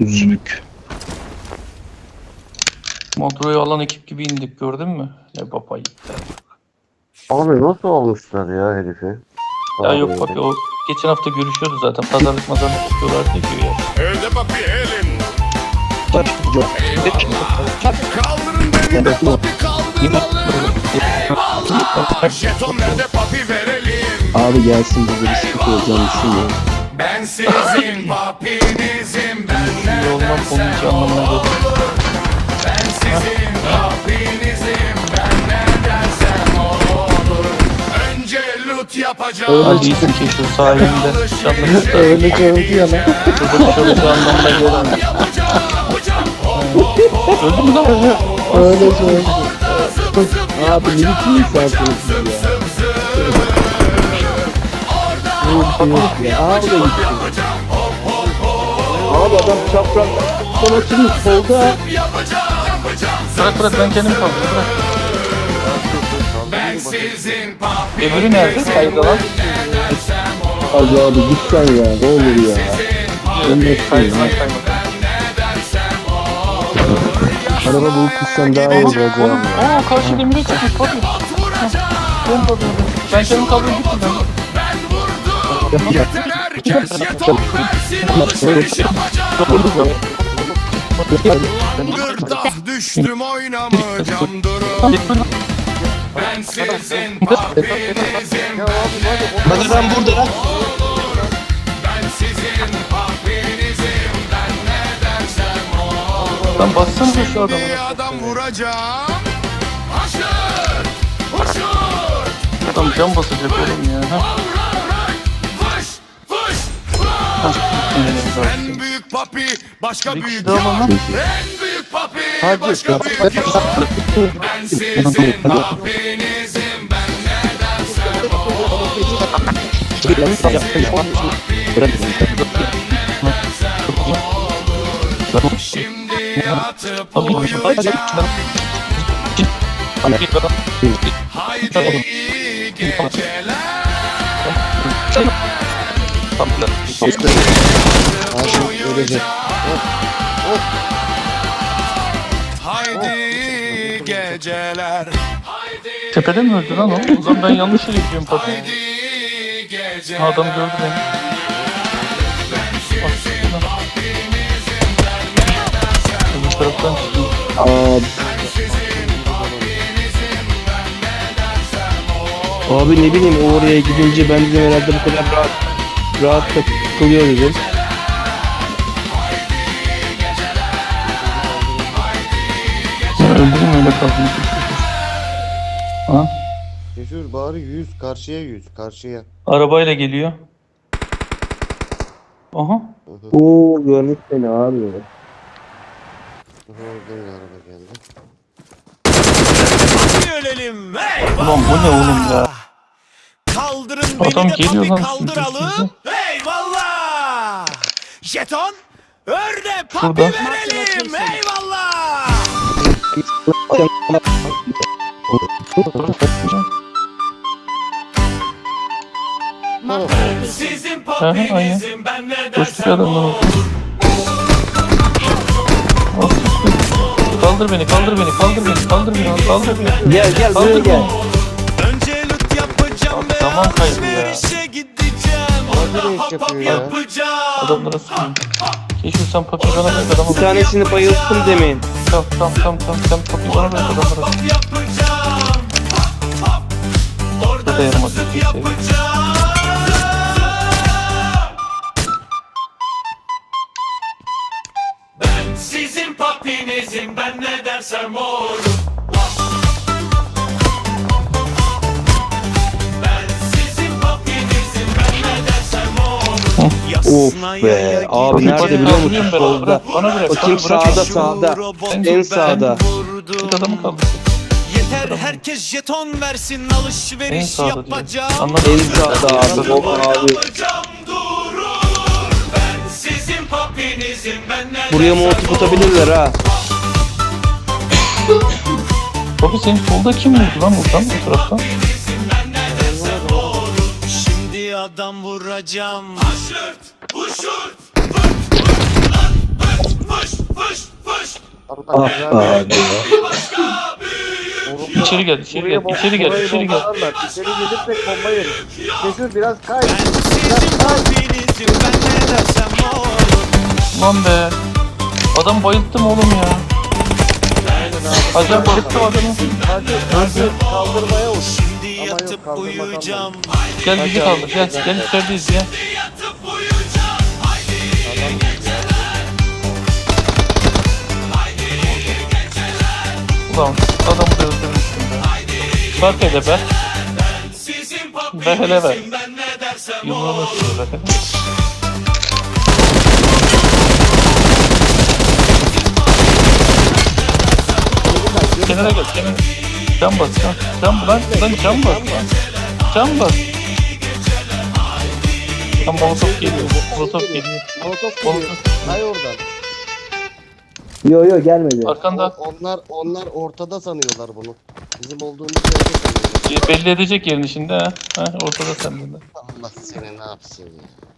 Üzülük. Montro'yu alan ekip gibi indik gördün mü? Ne baba yiğitler. Abi nasıl almışlar ya herifi? Ya Abi, yok bak o geçen hafta görüşüyordu zaten. Pazarlık mazarlık yapıyorlar diye güya. Evde papi elin. Kaldırın beni de papi kaldıralım. Eyvallah. Jeton nerede papi verelim. Abi gelsin bize bir sıkıntı olacağını düşünmüyorum. Ben sizin papinizim. İyi olmam onun için anlamına olur. Ben sizin papinizim. Ben ne dersem olur. Önce loot yapacağım. Hadi iyisin ki şu sahilinde. Öyle gördü ya lan. Burada çalıştığı anlamda yapacağım. Öldü mü lan? Öyle gördü. Abi ne biçim siz ya? Ne biçim ya. Gitti. Abi adam çapraz son açılmış solda. Bırak bırak ben kendim kaldım bırak. Ben. Öbürü nerede? Kayda lan. Hadi abi git sen ya. Ne olur ya. Ölmesin Kaydı lan ya. kaydı. Araba bulup gitsen daha iyi olacak ya. Aa karşı demire çıkmış tabii. Ben. Ben kendim kaldım gittim ben. Herkes jeton versin alışveriş yapacağım. Gırtlak düştüm oynamayacağım durun. Ben sizin papinizim. Bak adam burada. Ben sizin papinizim. Ben ne dersem o. Lan bassana şu adama. Bir adam vuracağım. Haşır! Hoşur! Adam can basacak oğlum ya. Ha? En büyük papi başka Bir büyük lan. En büyük papi başka büyük ya. Ben sizin papinizim ben ne dersem o. Şimdi yatıp uyuyacağım. Haydi iyi geceler. Haydi iyi geceler. Haydi Tepede mi öldü lan o? O zaman ben yanlış yere gidiyorum geceler. Ha, adam gördü beni. Öbür taraftan çıktım. Abi. Abi ne bileyim o oraya gidince ben dedim herhalde bu kadar rahat rahat takılıyor dedim. Öldüreyim öyle kaldım. Ha? Cesur bari 100 karşıya 100 karşıya. Arabayla geliyor. Aha. Oo görmüş seni abi. Oradan araba geldi. ölelim. Ulan bu ne oğlum ya? Kaldırın Adam beni de geliyor papi lan kaldıralım. Eyvallah. Jeton. Örne papi Şurada. verelim. Eyvallah. Sizin papinizim ben ne Koştuk dersem adamdan o. oldu. Kaldır beni, kaldır beni, kaldır beni, kaldır beni, kaldır beni. Gel gel buraya Kaldır gel. Zaman kaybı ya. Nereye iş yapıyor ya? Adamlara sıkıyorum. Keşke sen papi bana ver adama. Bir tanesini bayılttım demin. Tamam, tamam, tamam, tamam, sen papi bana ver adamlara. Yapacağım. Bu da yaramadı. Bir şey. Of be. Abi nerede biliyor musun? Solda. Bakayım sağda sağda. En sağda. Bir adamı kaldı. Yeter herkes jeton versin alışveriş yapacağım. En sağda abi. Of abi. Buraya o olur. tutabilirler ha. Papi senin solda kim vurdu lan buradan bu taraftan? Şimdi adam vuracağım. Şırt, Ah güzel. be. İçeri gel, içeri gel, içeri gel, içeri gel. İçeri gelirsek bomba yeriz. Cesur biraz kay. Dersem olur Lan be. Adam bayılttım oğlum ya. Acayip bayılttım adamı. Hadi kaldırmaya uç. Ama yok, kaldırma uyuyacağım Gel bizi kaldır, gel. Gel içerideyiz ya. Ulan adamı da öldürmüştüm be. Bak hele be. Be hele be. Isırıyor be. Kenara gel, kenara. Can bas, can. Can lan, lan can bas. Can bas. Tam molotof geliyor, molotof geliyor. Molotof gidiyor. Kay oradan. Yo yo gelmedi. Arkanda O- onlar onlar ortada sanıyorlar bunu. Bizim olduğumuz yerde sanıyorlar. e, belli edecek yerini şimdi ha. ha ortada senden de. Allah seni ne yapsın ya.